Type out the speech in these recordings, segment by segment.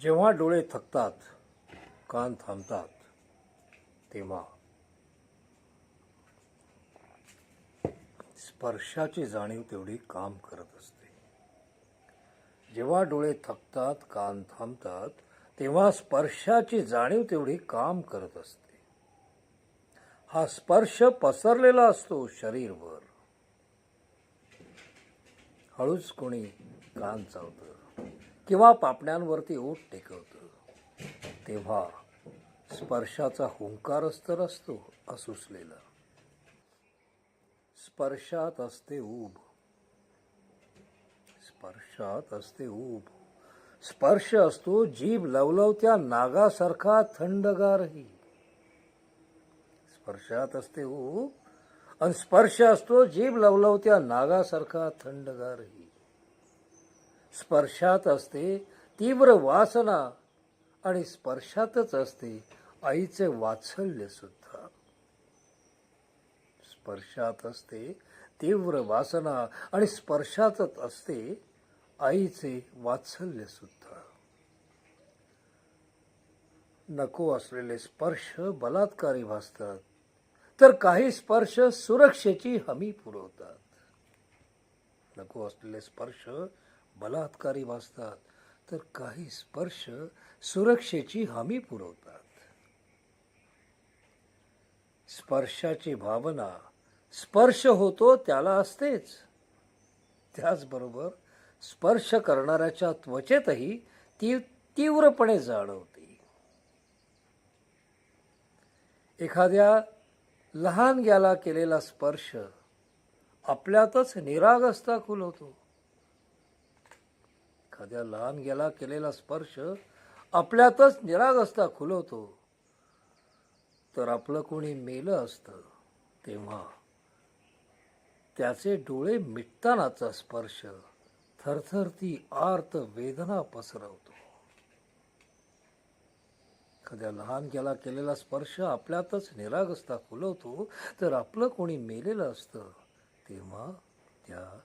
जेव्हा डोळे थकतात कान थांबतात तेव्हा स्पर्शाची जाणीव तेवढी काम करत असते. जेव्हा डोळे थकतात कान थांबतात तेव्हा स्पर्शाची जाणीव तेवढी काम करत असते. हा स्पर्श पसरलेला असतो शरीरभर हळूच कोणी कान चावतं. किंवा पापण्यांवरती ओठ टेकवतं. तेव्हा स्पर्शाचा हुंकारच तर असतो असुसलेला. स्पर्शात असते ऊब. स्पर्शात असते ऊब. स्पर्श असतो जीभ लवलवत्या नागासारखा थंडगारही. स्पर्शात असते ऊब. आणि स्पर्श असतो जीभ लवलवत्या नागासारखा थंडगारही. स्पर्शात असते तीव्र वासना आणि स्पर्शातच असते आईचे वात्सल्य सुद्धा. स्पर्शात असते तीव्र वासना आणि स्पर्शातच असते आईचे वात्सल्य सुद्धा. नको असलेले स्पर्श बलात्कारी भासतात तर काही स्पर्श सुरक्षेची हमी पुरवतात. नको असलेले स्पर्श बलात्कारी भासतात तर काही स्पर्श सुरक्षेची हमी पुरवतात. स्पर्शाची भावना स्पर्श होतो त्याला असतेच. त्याचबरोबर स्पर्श करणाऱ्याच्या त्वचेतही ती तीव्रपणे जाणवते. एखाद्या लहान ग्याला केलेला स्पर्श आपल्यातच निरागसता खुलवतो एखाद्या लहान गेला केलेला स्पर्श आपल्यातच निरागसता खुलवतो. तर आपलं कोणी मेलं असतं तेव्हा त्याचे डोळे मिटतानाचा स्पर्श थरथरती आर्त वेदना पसरवतो. एखाद्या लहान गेला केलेला स्पर्श आपल्यातच निरागसता खुलवतो. तर आपलं कोणी मेलेलं असतं तेव्हा त्या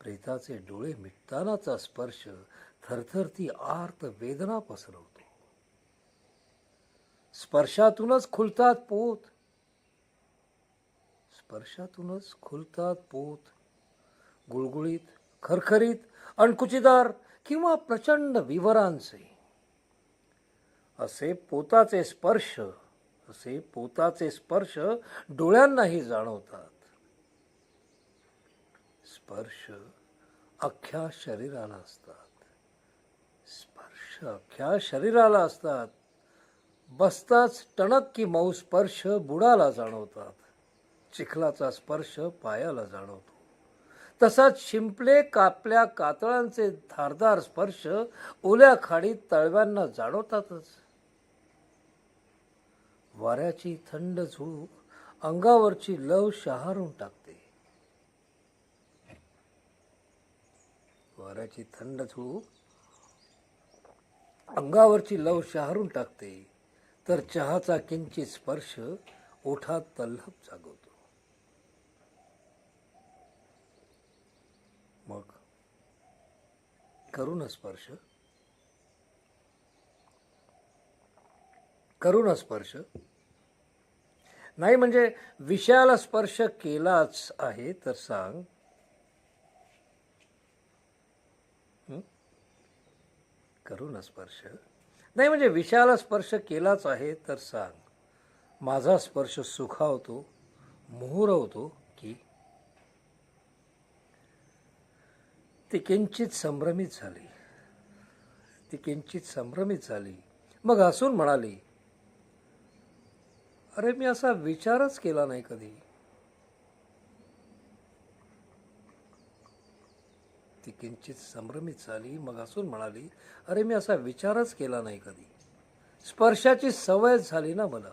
प्रेताचे डोळे मिटतानाचा स्पर्श थरथरती आर्त वेदना पसरवतो. स्पर्शातूनच खुलतात पोत. स्पर्शातूनच खुलतात पोत. गुळगुळीत खरखरीत अणकुचीदार किंवा प्रचंड विवरांचे. असे पोताचे स्पर्श असे पोताचे स्पर्श डोळ्यांनाही जाणवतात. स्पर्श अख्ख्या शरीराला असतात. स्पर्श अख्ख्या शरीराला असतात. बसताच टणक की मऊ स्पर्श बुडाला जाणवतात. चिखलाचा स्पर्श पायाला जाणवतो. तसाच शिंपले कापल्या कातळांचे धारदार स्पर्श ओल्या खाडीत तळव्यांना जाणवतातच. वाऱ्याची थंड झुळूक अंगावरची लव शहारून टाकते वाऱ्याची थंड झुळूक अंगावरची लव शहारून टाकते. तर चहाचा किंचित स्पर्श ओठात तल्लप जागवतो. मग करुण स्पर्श. करुण स्पर्श. नाही म्हणजे विषयाला स्पर्श केलाच आहे तर सांग हं? करू ना स्पर्श. नाही म्हणजे विषयाला स्पर्श केलाच आहे तर सांग. माझा स्पर्श सुखावतो मोहरवतो की? ती किंचित संभ्रमित झाली. ती किंचित संभ्रमित झाली. मग हसून म्हणाली अरे मी असा विचारच केला नाही कधी. ती किंचित संभ्रमित झाली मग हसून म्हणाली अरे मी असा विचारच केला नाही कधी. स्पर्शाची सवय झाली ना मला.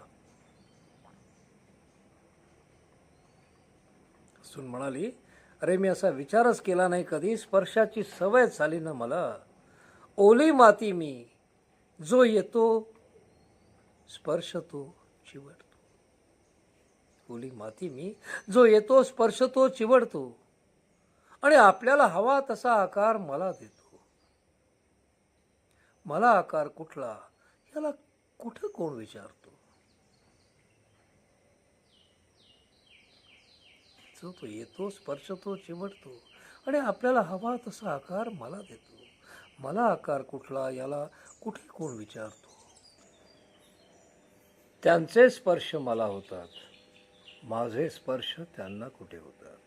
हसून म्हणाली अरे मी असा विचारच केला नाही कधी स्पर्शाची सवय झाली ना मला. ओली माती मी जो येतो स्पर्श तो चिवडतो. ओली माती मी जो येतो स्पर्श तो चिवडतो. आणि आपल्याला हवा तसा आकार मला देतो. मला आकार कुठला याला कुठं कोण विचारतो? जो तो येतो स्पर्शतो चिमटतो आणि आपल्याला हवा तसा आकार मला देतो. मला आकार कुठला याला कुठे कोण विचारतो? त्यांचे स्पर्श मला होतात. माझे स्पर्श त्यांना कुठे होतात?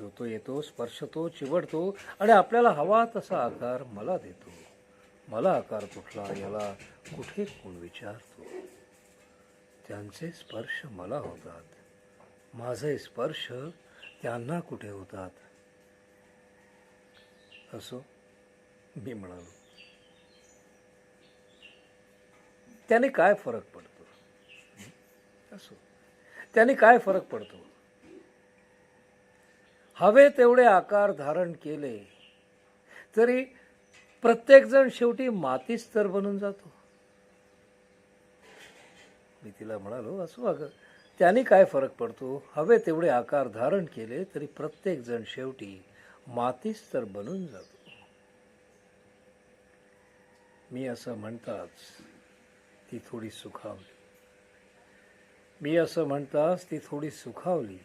जो तो येतो स्पर्शतो चिवडतो आणि आपल्याला हवा तसा आकार मला देतो. मला आकार कुठला याला कुठे कोण विचारतो? त्यांचे स्पर्श मला होतात. माझे स्पर्श त्यांना कुठे होतात? असो मी म्हणालो. त्याने काय फरक पडतो? असो त्याने काय फरक पडतो? हवे तेवढे आकार धारण केले तरी प्रत्येकजण शेवटी मातीच तर बनून जातो. मी तिला म्हणालो असो अगं त्याने काय फरक पडतो? हवे तेवढे आकार धारण केले तरी प्रत्येकजण शेवटी मातीच तर बनून जातो. मी असं म्हणताच ती थोडी सुखावली. मी असं म्हणताच ती थोडी सुखावली.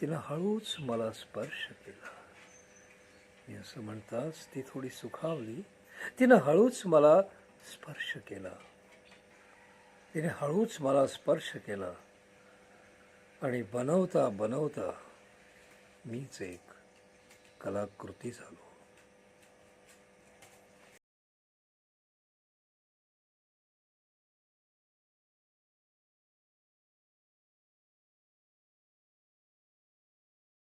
तिनं हळूच मला स्पर्श केला. मी असं म्हणताच ती थोडी सुखावली. तिनं हळूच मला स्पर्श केला. तिने हळूच मला स्पर्श केला. आणि बनवता बनवता मीच एक कलाकृती झालो.